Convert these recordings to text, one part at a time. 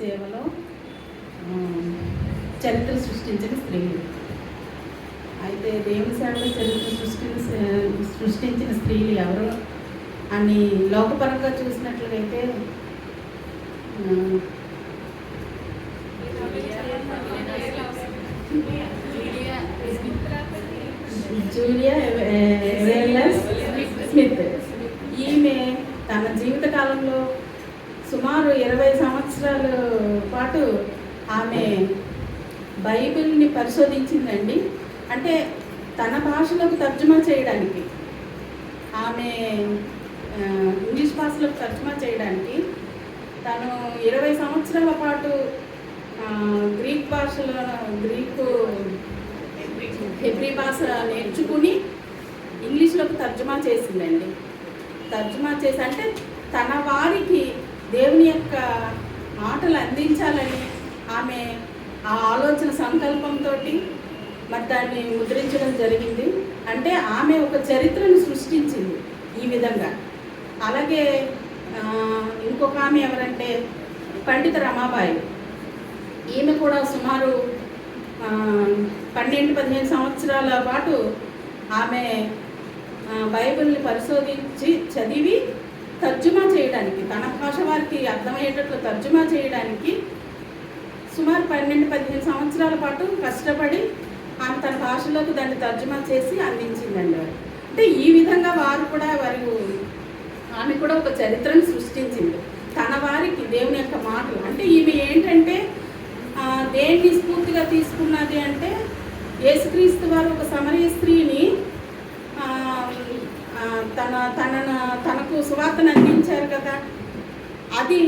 సేవలో చరిత్ర సృష్టించిన స్త్రీలు. అయితే దేవుని సేవలో చరిత్ర సృష్టి సృష్టించిన స్త్రీలు ఎవరు అని లోకపరంగా చూసినట్లయితే జూలియా స్మిత్. ఈమె తన జీవిత కాలంలో సుమారు ఇరవై సంవత్సరాల పాటు ఆమె బైబిల్ని పరిశోధించిందండి. అంటే తన భాషలోకి తర్జుమా చేయడానికి ఆమె ఇంగ్లీష్ భాషలోకి తర్జుమా చేయడానికి తను ఇరవై సంవత్సరాల పాటు గ్రీక్ భాషలో గ్రీకు హెబ్రీ భాష నేర్చుకుని ఇంగ్లీష్లోకి తర్జుమా చేసిందండి. తర్జుమా చేసి అంటే తన వారికి దేవుని యొక్క ఆటలు అందించాలని ఆమె ఆ ఆలోచన సంకల్పంతో మరి దాన్ని ముద్రించడం జరిగింది. అంటే ఆమె ఒక చరిత్రను సృష్టించింది ఈ విధంగా. అలాగే ఇంకొక ఆమె ఎవరంటే పండిత రమాబాయి. ఈమె కూడా సుమారు పన్నెండు పదిహేను సంవత్సరాల పాటు ఆమె బైబిల్ని పరిశోధించి చదివి తర్జుమా చేయడానికి తన భాష వారికి అర్థమయ్యేటట్లు తర్జుమా చేయడానికి సుమారు పన్నెండు పదిహేను సంవత్సరాల పాటు కష్టపడి ఆమె తన భాషలోకి దాన్ని తర్జుమా చేసి అందించిందండి వారు. అంటే ఈ విధంగా వారు కూడా వారు ఆమె కూడా ఒక చరిత్రను సృష్టించింది. తన వారికి దేవుని యొక్క మాటలు. అంటే ఈమె ఏంటంటే దేన్ని స్ఫూర్తిగా తీసుకున్నది అంటే యేసుక్రీస్తు వారు ఒక సమరయ స్త్రీని తన తనను తనకు సువార్తను అందించారు కదా. అది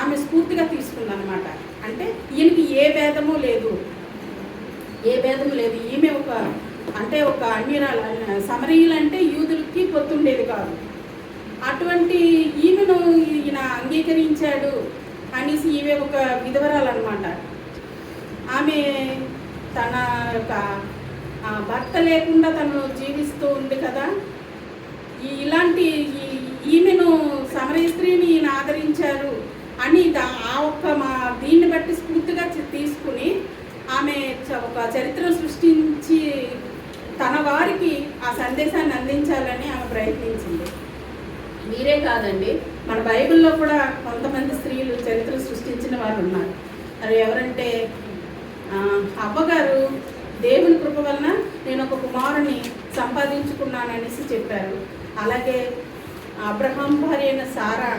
ఆమె స్ఫూర్తిగా తీసుకుందనమాట అంటే ఈయనకి ఏ భేదము లేదు. ఏ భేదము లేదు. ఈమె ఒక అంటే ఒక అన్యురాలు సమరీయులు అంటే యూదులకి పొత్తుండేది కాదు. అటువంటి ఈమెను ఈయన అంగీకరించాడు అనేసి ఈమె ఒక విధవరాలు అనమాట ఆమె తన యొక్క భర్త లేకుండా తను జీవిస్తూ ఉంది కదా. ఇలాంటి ఈ- ఈమెను సమరయ స్త్రీని ఈయన ఆదరించారు అని దా- ఆ ఒక్క మా దీన్ని బట్టి స్ఫూర్తిగా తీసుకుని ఆమె ఒక చరిత్ర సృష్టించి తన వారికి ఆ సందేశాన్ని అందించాలని ఆమె ప్రయత్నించింది. మీరే కాదండి. మన బైబిల్లో కూడా కొంతమంది స్త్రీలు చరిత్ర సృష్టించిన వారు ఉన్నారు. అది ఎవరంటే అవ్వగారు దేవుని కృప వలన నేను ఒక కుమారుని సంపాదించుకున్నాను అనేసి చెప్పారు. అలాగే అబ్రహాం భార్య అయిన సారా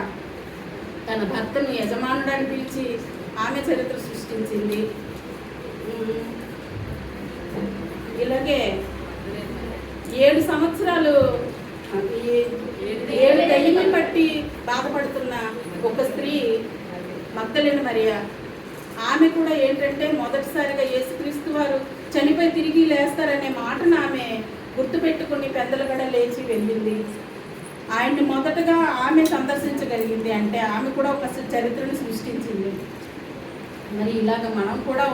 తన భర్తను యజమానుడని పిలిచి ఆమె చరిత్ర సృష్టించింది. ఇలాగే ఏడు సంవత్సరాలు ఏడు దయ్యం పట్టి బాధపడుతున్న ఒక స్త్రీ మగ్ధలేని మరియ. ఆమె కూడా ఏంటంటే మొదటిసారిగా యేసుక్రీస్తు వారు చనిపోయి తిరిగి లేస్తారనే మాటను ఆమె గుర్తుపెట్టుకుని పెద్దలగడ లేచి వెళ్ళింది. ఆయన్ని మొదటగా ఆమె సందర్శించగలిగింది అంటే ఆమె కూడా ఒక చరిత్రను సృష్టించింది. మరి ఇలాగ మనం కూడా